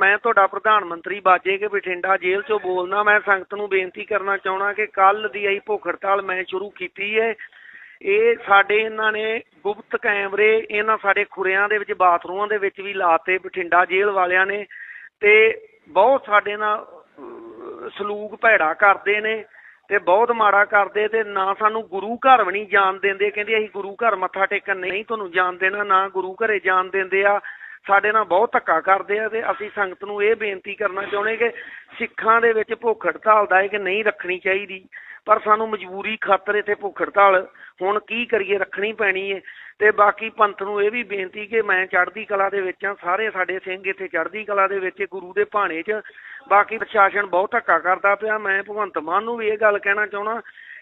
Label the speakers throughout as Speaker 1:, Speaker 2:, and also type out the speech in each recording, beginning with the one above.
Speaker 1: ਮੈਂ ਤੁਹਾਡਾ ਪ੍ਰਧਾਨ ਮੰਤਰੀ ਬਾਜੇ ਕੇ ਬਠਿੰਡਾ ਜੇਲ੍ਹ ਚੋਂ ਬੋਲਦਾ, ਮੈਂ ਸੰਗਤ ਨੂੰ ਬੇਨਤੀ ਕਰਨਾ ਚਾਹਣਾ ਕਿ ਕੱਲ ਦੀ ਆਈ ਭੁੱਖ ਹੜਤਾਲ ਮੈਂ ਸ਼ੁਰੂ ਕੀਤੀ ਹੈ ਇਹ ਸਾਡੇ ਇਹਨਾਂ ਨੇ ਗੁਪਤ ਕੈਮਰੇ, ਇਹਨਾਂ ਸਾਡੇ ਖੁਰਿਆਂ ਦੇ ਵਿੱਚ, ਬਾਥਰੂਮਾਂ ਦੇ ਵਿੱਚ ਵੀ ਲਾਤੇ ਬਠਿੰਡਾ ਜੇਲ੍ਹ ਵਾਲਿਆਂ ਨੇ ਤੇ ਬਹੁਤ ਸਾਡੇ ਨਾਲ ਸਲੂਕ ਭੈੜਾ ਕਰਦੇ ਨੇ ਤੇ ਬਹੁਤ ਮਾੜਾ ਕਰਦੇ ਤੇ ਨਾ ਸਾਨੂੰ ਗੁਰੂ ਘਰ ਵੀ ਨਹੀਂ ਜਾਣ ਦਿੰਦੇ। ਕਹਿੰਦੇ ਅਸੀਂ ਗੁਰੂ ਘਰ ਮੱਥਾ ਟੇਕਣ ਨਹੀਂ ਤੁਹਾਨੂੰ ਜਾਣ ਦੇਣਾ, ਨਾ ਗੁਰੂ ਘਰੇ ਜਾਣ ਦਿੰਦੇ ਆ। ਸਾਡੇ ਨਾਲ ਬਹੁਤ ਧੱਕਾ ਕਰਦੇ ਆ ਤੇ ਅਸੀਂ ਸੰਗਤ ਨੂੰ ਇਹ ਬੇਨਤੀ ਕਰਨਾ ਚਾਹੁੰਦੇ ਕਿ ਸਿੱਖਾਂ ਦੇ ਵਿੱਚ ਭੁੱਖ ਹੜਤਾਲ ਦਾ ਹੈ ਨਹੀਂ ਰੱਖਣੀ ਚਾਹੀਦੀ, ਪਰ ਸਾਨੂੰ ਮਜਬੂਰੀ ਖਾਤਰ ਇੱਥੇ ਭੁੱਖ ਹੜਤਾਲ ਹੁਣ ਕੀ ਕਰੀਏ, ਰੱਖਣੀ ਪੈਣੀ ਹੈ ਤੇ ਬਾਕੀ ਪੰਥ ਨੂੰ ਇਹ ਵੀ ਬੇਨਤੀ ਕਿ ਮੈਂ ਚੜ੍ਹਦੀ ਕਲਾ ਦੇ ਵਿੱਚ ਆ ਸਾਰੇ ਸਾਡੇ ਸਿੰਘ ਇੱਥੇ ਚੜ੍ਹਦੀ ਕਲਾ ਦੇ ਵਿੱਚ, ਗੁਰੂ ਦੇ ਭਾਣੇ 'ਚ। ਬਾਕੀ ਪ੍ਰਸ਼ਾਸਨ ਬਹੁਤ ਧੱਕਾ ਕਰਦਾ ਪਿਆ, ਮੈਂ ਭਗਵੰਤ ਮਾਨ ਨੂੰ ਵੀ ਇਹ ਗੱਲ ਕਹਿਣਾ ਚਾਹਣਾ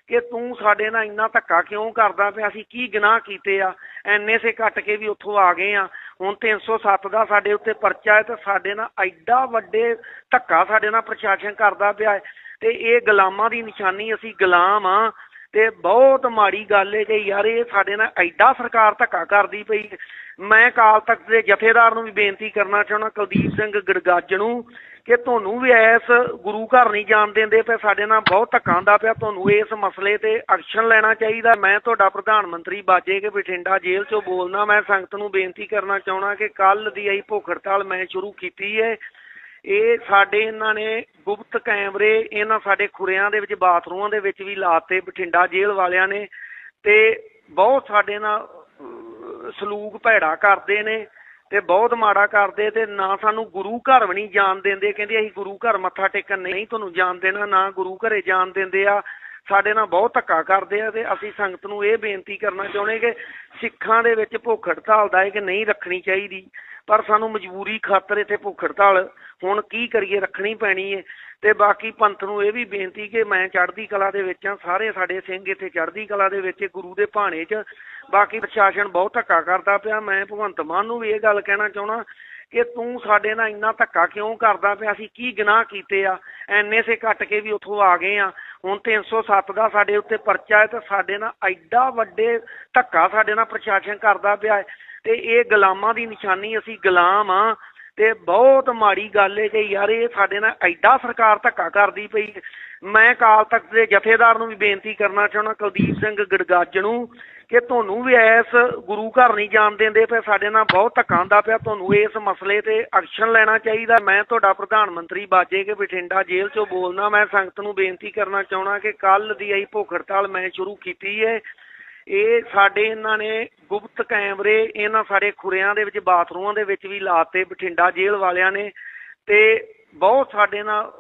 Speaker 1: ਕਿ ਤੂੰ ਸਾਡੇ ਨਾਲ ਇੰਨਾ ਧੱਕਾ ਕਿਉਂ ਕਰਦਾ ਪਿਆ? ਅਸੀਂ ਕੀ ਗੁਨਾਹ ਕੀਤੇ ਆ? ਐਨਐਸਏ ਕੱਟ ਕੇ ਵੀ ਉੱਥੋਂ ਆ ਗਏ ਆ। ਹੁਣ 307 ਦਾ ਸਾਡੇ ਉੱਤੇ ਪਰਚਾ ਹੈ ਤੇ ਸਾਡੇ ਨਾਲ ਐਡਾ ਵੱਡੇ ਧੱਕਾ ਸਾਡੇ ਨਾਲ ਪ੍ਰਸ਼ਾਸਨ ਕਰਦਾ ਪਿਆ ਹੈ ਤੇ ਇਹ ਗੁਲਾਮਾਂ ਦੀ ਨਿਸ਼ਾਨੀ ਅਸੀਂ ਗੁਲਾਮ ਆ ਤੇ ਬਹੁਤ ਮਾੜੀ ਗੱਲ ਹੈ ਕਿ ਯਾਰ ਇਹ ਸਾਡੇ ਨਾਲ ਐਡਾ ਸਰਕਾਰ ਧੱਕਾ ਕਰਦੀ ਪਈ ਮੈਂ ਕਾਲ ਤਖਤ ਦੇ ਜਥੇਦਾਰ ਨੂੰ ਵੀ ਬੇਨਤੀ ਕਰਨਾ ਚਾਹੁੰਦਾ, ਕੁਲਦੀਪ ਸਿੰਘ ਗੜਗੱਜ ਨੂੰ, ਕਿ ਤੁਹਾਨੂੰ ਵੀ ਐਸ ਗੁਰੂ ਘਰ ਨਹੀਂ ਜਾਣ ਦਿੰਦੇ ਪਏ ਸਾਡੇ ਨਾਲ ਬਹੁਤ ਧੱਕਾ ਹੁੰਦਾ ਪਿਆ। ਤੁਹਾਨੂੰ ਇਸ ਮਸਲੇ ਤੇ ਐਕਸ਼ਨ ਲੈਣਾ ਚਾਹੀਦਾ। ਮੈਂ ਤੁਹਾਡਾ ਪ੍ਰਧਾਨ ਮੰਤਰੀ ਬਾਜੇ ਕੇ ਬਠਿੰਡਾ ਜੇਲ੍ਹ ਚੋਂ ਬੋਲਦਾ, ਮੈਂ ਸੰਗਤ ਨੂੰ ਬੇਨਤੀ ਕਰਨਾ ਚਾਹਣਾ ਕਿ ਕੱਲ ਦੀ ਆਈ ਭੁੱਖ ਹੜਤਾਲ ਮੈਂ ਸ਼ੁਰੂ ਕੀਤੀ ਹੈ ਇਹ ਸਾਡੇ ਇਹਨਾਂ ਨੇ ਗੁਪਤ ਕੈਮਰੇ ਇਹਨਾਂ ਸਾਡੇ ਖੁਰਿਆਂ ਦੇ ਵਿੱਚ, ਬਾਥਰੂਮਾਂ ਦੇ ਵਿੱਚ ਵੀ ਲਾਤੇ, ਬਠਿੰਡਾ ਜੇਲ੍ਹ ਵਾਲਿਆਂ ਨੇ ਤੇ ਬਹੁਤ ਸਾਡੇ ਨਾਲ ਸਲੂਕ ਭੈੜਾ ਕਰਦੇ ਨੇ ਤੇ ਬਹੁਤ ਮਾੜਾ ਕਰਦੇ ਤੇ ਨਾ ਸਾਨੂੰ ਗੁਰੂ ਘਰ ਵੀ ਨਹੀਂ ਜਾਣ ਦਿੰਦੇ, ਕਹਿੰਦੇ ਅਸੀਂ ਗੁਰੂ ਘਰ ਮੱਥਾ ਟੇਕਣ ਨਹੀਂ ਤੁਹਾਨੂੰ ਜਾਣ ਦੇਣਾ, ਨਾ ਗੁਰੂ ਘਰੇ ਜਾਣ ਦਿੰਦੇ ਆ। ਸਾਡੇ ਨਾਲ ਬਹੁਤ ਧੱਕਾ ਕਰਦੇ ਆ ਤੇ ਅਸੀਂ ਸੰਗਤ ਨੂੰ ਇਹ ਬੇਨਤੀ ਕਰਨਾ ਚਾਹੁੰਦੇ ਕਿ ਸਿੱਖਾਂ ਦੇ ਵਿੱਚ ਭੁੱਖ ਹੜਤਾਲ ਦਾ ਹੈ ਕਿ ਨਹੀਂ ਰੱਖਣੀ ਚਾਹੀਦੀ। ਪਰ ਸਾਨੂੰ ਮਜਬੂਰੀ ਖਾਤਰ ਇੱਥੇ ਭੁੱਖ ਹੜਤਾਲ ਹੁਣ ਕੀ ਕਰੀਏ, ਰੱਖਣੀ ਪੈਣੀ ਏ। ਤੇ ਬਾਕੀ ਪੰਥ ਨੂੰ ਇਹ ਵੀ ਬੇਨਤੀ ਕਿ ਮੈਂ ਚੜ੍ਹਦੀ ਕਲਾ ਦੇ ਵਿੱਚ ਆ ਸਾਰੇ ਸਾਡੇ ਸਿੰਘ ਇੱਥੇ ਚੜ੍ਹਦੀ ਕਲਾ ਦੇ ਵਿੱਚ, ਗੁਰੂ ਦੇ ਭਾਣੇ 'ਚ। ਬਾਕੀ ਪ੍ਰਸ਼ਾਸਨ ਬਹੁਤ ਧੱਕਾ ਕਰਦਾ ਪਿਆ। ਮੈਂ ਭਗਵੰਤ ਮਾਨ ਨੂੰ ਵੀ ਇਹ ਗੱਲ ਕਹਿਣਾ ਚਾਹਣਾ ਕਿ ਤੂੰ ਸਾਡੇ ਨਾਲ ਇੰਨਾ ਧੱਕਾ ਕਿਉਂ ਕਰਦਾ ਪਿਆ ਅਸੀਂ ਕੀ ਗੁਨਾਹ ਕੀਤੇ ਆ? ਐਨਐਸਏ ਕੱਟ ਕੇ ਵੀ ਉੱਥੋਂ ਆ ਗਏ ਆ। ਹੁਣ 307 ਦਾ ਸਾਡੇ ਉੱਤੇ ਪਰਚਾ ਹੈ ਤੇ ਸਾਡੇ ਨਾਲ ਐਡਾ ਵੱਡੇ ਧੱਕਾ ਸਾਡੇ ਨਾਲ ਪ੍ਰਸ਼ਾਸਨ ਕਰਦਾ ਪਿਆ ਹੈ। ਤੇ ਇਹ ਗੁਲਾਮਾਂ ਦੀ ਨਿਸ਼ਾਨੀ ਅਸੀਂ ਗੁਲਾਮ ਆ। ਤੇ ਬਹੁਤ ਮਾੜੀ ਗੱਲ ਹੈ ਕਿ ਯਾਰ ਇਹ ਸਾਡੇ ਨਾਲ ਐਡਾ ਸਰਕਾਰ ਧੱਕਾ ਕਰਦੀ ਪਈ ਮੈਂ ਕਾਲ ਤਖਤ ਦੇ ਜਥੇਦਾਰ ਨੂੰ ਵੀ ਬੇਨਤੀ ਕਰਨਾ ਚਾਹੁੰਦਾ, ਕੁਲਦੀਪ ਸਿੰਘ ਗੜਗੱਜ ਨੂੰ, ਕਿ ਤੁਹਾਨੂੰ ਵੀ ਐਸ ਗੁਰੂ ਘਰ ਨਹੀਂ ਜਾਣ ਦਿੰਦੇ ਪਏ, ਸਾਡੇ ਨਾਲ ਬਹੁਤ ਧੱਕਾ ਹੁੰਦਾ ਪਿਆ, ਤੁਹਾਨੂੰ ਇਸ ਮਸਲੇ ਤੇ ਐਕਸ਼ਨ ਲੈਣਾ ਚਾਹੀਦਾ। ਮੈਂ ਤੁਹਾਡਾ ਪ੍ਰਧਾਨ ਮੰਤਰੀ ਬਾਜੇ ਕੇ ਬਠਿੰਡਾ ਜੇਲ੍ਹ ਚੋਂ ਬੋਲਦਾ, ਮੈਂ ਸੰਗਤ ਨੂੰ ਬੇਨਤੀ ਕਰਨਾ ਚਾਹਣਾ ਕਿ ਕੱਲ ਦੀ ਆਈ ਭੁੱਖ ਹੜਤਾਲ ਮੈਂ ਸ਼ੁਰੂ ਕੀਤੀ ਹੈ ਇਹ ਸਾਡੇ ਇਹਨਾਂ ਨੇ ਗੁਪਤ ਕੈਮਰੇ ਇਹਨਾਂ ਸਾਡੇ ਖੁਰਿਆਂ ਦੇ ਵਿੱਚ, ਬਾਥਰੂਮਾਂ ਦੇ ਵਿੱਚ ਵੀ ਲਾਤੇ, ਬਠਿੰਡਾ ਜੇਲ੍ਹ ਵਾਲਿਆਂ ਨੇ ਤੇ ਬਹੁਤ ਸਾਡੇ ਨਾਲ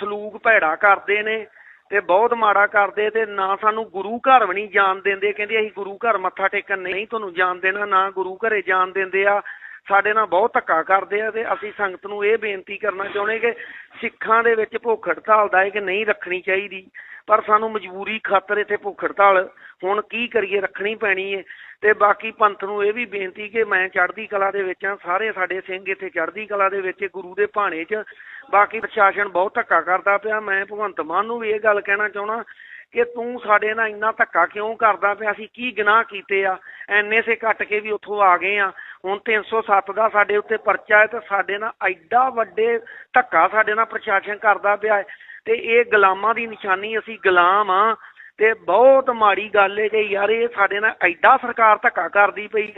Speaker 1: ਸਲੂਕ ਭੈੜਾ ਕਰਦੇ ਨੇ ਤੇ ਬਹੁਤ ਮਾੜਾ ਕਰਦੇ ਤੇ ਨਾ ਸਾਨੂੰ ਗੁਰੂ ਘਰ ਵੀ ਨਹੀਂ ਜਾਣ ਦਿੰਦੇ, ਕਹਿੰਦੇ ਅਸੀਂ ਗੁਰੂ ਘਰ ਮੱਥਾ ਟੇਕਣ ਨਹੀਂ ਤੁਹਾਨੂੰ ਜਾਣ ਦੇਣਾ, ਨਾ ਗੁਰੂ ਘਰੇ ਜਾਣ ਦਿੰਦੇ ਆ। ਸਾਡੇ ਨਾਲ ਬਹੁਤ ਧੱਕਾ ਕਰਦੇ ਆ ਤੇ ਅਸੀਂ ਸੰਗਤ ਨੂੰ ਇਹ ਬੇਨਤੀ ਕਰਨਾ ਚਾਹੁੰਦੇ ਕਿ ਸਿੱਖਾਂ ਦੇ ਵਿੱਚ ਭੁੱਖ ਹੜਤਾਲ ਦਾ ਇੱਕ ਨਹੀਂ ਰੱਖਣੀ ਚਾਹੀਦੀ, ਪਰ ਸਾਨੂੰ ਮਜਬੂਰੀ ਖਾਤਰ ਇੱਥੇ ਭੁੱਖ ਹੜਤਾਲ ਹੁਣ ਕੀ ਕਰੀਏ, ਰੱਖਣੀ ਪੈਣੀ ਹੈ ਤੇ ਬਾਕੀ ਪੰਥ ਨੂੰ ਇਹ ਵੀ ਬੇਨਤੀ ਕਿ ਮੈਂ ਚੜ੍ਹਦੀ ਕਲਾ ਦੇ ਵਿੱਚ ਆ ਸਾਰੇ ਸਾਡੇ ਸਿੰਘ ਇੱਥੇ ਚੜ੍ਹਦੀ ਕਲਾ ਦੇ ਵਿੱਚ, ਗੁਰੂ ਦੇ ਭਾਣੇ 'ਚ। ਬਾਕੀ ਪ੍ਰਸ਼ਾਸਨ ਬਹੁਤ ਧੱਕਾ ਕਰਦਾ ਪਿਆ, ਮੈਂ ਭਗਵੰਤ ਮਾਨ ਨੂੰ ਵੀ ਇਹ ਗੱਲ ਕਹਿਣਾ ਚਾਹਣਾ ਕਿ ਤੂੰ ਸਾਡੇ ਨਾਲ ਇੰਨਾ ਧੱਕਾ ਕਿਉਂ ਕਰਦਾ ਪਿਆ? ਅਸੀਂ ਕੀ ਗੁਨਾਹ ਕੀਤੇ ਆ? ਐਨਐਸਏ ਕੱਟ ਕੇ ਵੀ ਉੱਥੋਂ ਆ ਗਏ ਆ। ਹੁਣ 307 ਦਾ ਸਾਡੇ ਉੱਤੇ ਪਰਚਾ ਹੈ ਤੇ ਸਾਡੇ ਨਾਲ ਐਡਾ ਵੱਡੇ ਧੱਕਾ ਸਾਡੇ ਨਾਲ ਪ੍ਰਸ਼ਾਸਨ ਕਰਦਾ ਪਿਆ ਹੈ ਤੇ ਇਹ ਗੁਲਾਮਾਂ ਦੀ ਨਿਸ਼ਾਨੀ ਅਸੀਂ ਗੁਲਾਮ ਆ ਤੇ ਬਹੁਤ ਮਾੜੀ ਗੱਲ ਹੈ ਕਿ ਯਾਰ ਇਹ ਸਾਡੇ ਨਾਲ ਐਡਾ ਸਰਕਾਰ ਧੱਕਾ ਕਰਦੀ ਪਈ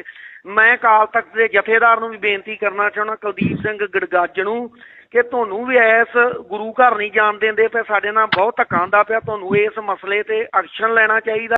Speaker 1: ਮੈਂ ਕਾਲ ਤਖਤ ਦੇ ਜਥੇਦਾਰ ਨੂੰ ਵੀ ਬੇਨਤੀ ਕਰਨਾ ਚਾਹੁੰਦਾ, ਕੁਲਦੀਪ ਸਿੰਘ ਗੜਗਾਜ ਨੂੰ ਕਿ ਤੁਹਾਨੂੰ ਵੀ ਐਸ ਗੁਰੂ ਘਰ ਨਹੀਂ ਜਾਣ ਦਿੰਦੇ ਪਏ ਸਾਡੇ ਨਾਲ ਬਹੁਤ ਧੱਕਾ ਹੁੰਦਾ ਪਿਆ, ਤੁਹਾਨੂੰ ਇਸ ਮਸਲੇ ਤੇ ਐਕਸ਼ਨ ਲੈਣਾ ਚਾਹੀਦਾ।